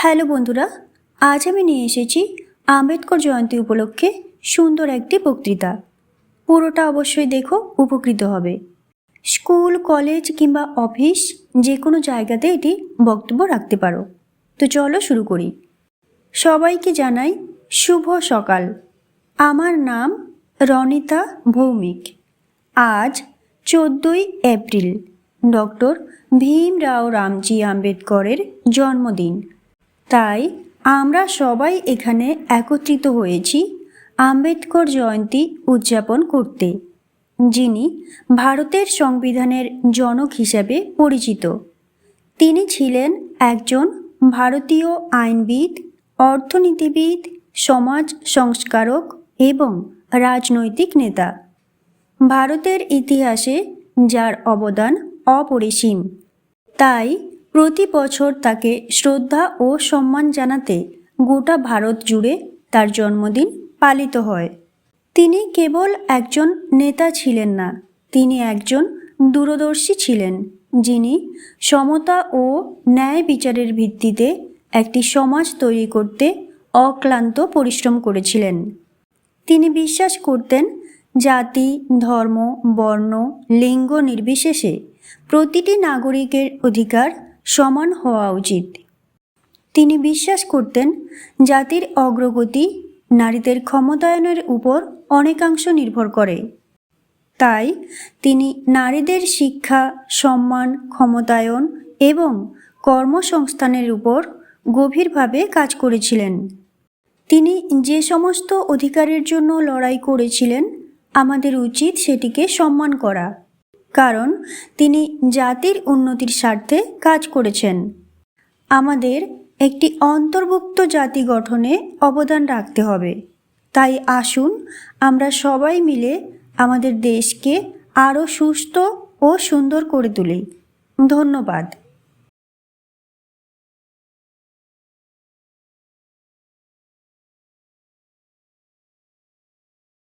Hello বন্ধুরা, আজ আমি নিয়ে এসেছি আম্বেদকর জয়ন্তী উপলক্ষে সুন্দর একটি বক্তৃতা। পুরোটা অবশ্যই দেখো, উপকৃত হবে। স্কুল, কলেজ কিংবা অফিস যে কোনো জায়গাতে এটি বক্তব্য রাখতে পারো। তো চলো শুরু করি। সবাইকে জানাই শুভ সকাল। আমার নাম রনিতা ভৌমিক। আজ চোদ্দোই এপ্রিল, ডক্টর ভীমরাও রামজি আম্বেদকরের জন্মদিন। তাই আমরা সবাই এখানে একত্রিত হয়েছি আম্বেদকর জয়ন্তী উদযাপন করতে, যিনি ভারতের সংবিধানের জনক হিসাবে পরিচিত। তিনি ছিলেন একজন ভারতীয় আইনবিদ, অর্থনীতিবিদ, সমাজ সংস্কারক এবং রাজনৈতিক নেতা। ভারতের ইতিহাসে যার অবদান অপরিসীম। তাই প্রতি বছর তাকে শ্রদ্ধা ও সম্মান জানাতে গোটা ভারত জুড়ে তার জন্মদিন পালিত হয়। তিনি কেবল একজন নেতা ছিলেন না, তিনি একজন দূরদর্শী ছিলেন, যিনি সমতা ও ন্যায় বিচারের ভিত্তিতে একটি সমাজ তৈরি করতে অক্লান্ত পরিশ্রম করেছিলেন। তিনি বিশ্বাস করতেন, জাতি, ধর্ম, বর্ণ, লিঙ্গ নির্বিশেষে প্রতিটি নাগরিকের অধিকার সমান হওয়া উচিত। তিনি বিশ্বাস করতেন, জাতির অগ্রগতি নারীদের ক্ষমতায়নের উপর অনেকাংশ নির্ভর করে। তাই তিনি নারীদের শিক্ষা, সম্মান, ক্ষমতায়ন এবং কর্মসংস্থানের উপর গভীরভাবে কাজ করেছিলেন। তিনি যে সমস্ত অধিকারের জন্য লড়াই করেছিলেন, আমাদের উচিত সেটিকে সম্মান করা। কারণ তিনি জাতির উন্নতির স্বার্থে কাজ করেছেন। আমাদের একটি অন্তর্ভুক্ত জাতি গঠনে অবদান রাখতে হবে। তাই আসুন আমরা সবাই মিলে আমাদের দেশকে আরও সুস্থ ও সুন্দর করে তুলি। ধন্যবাদ।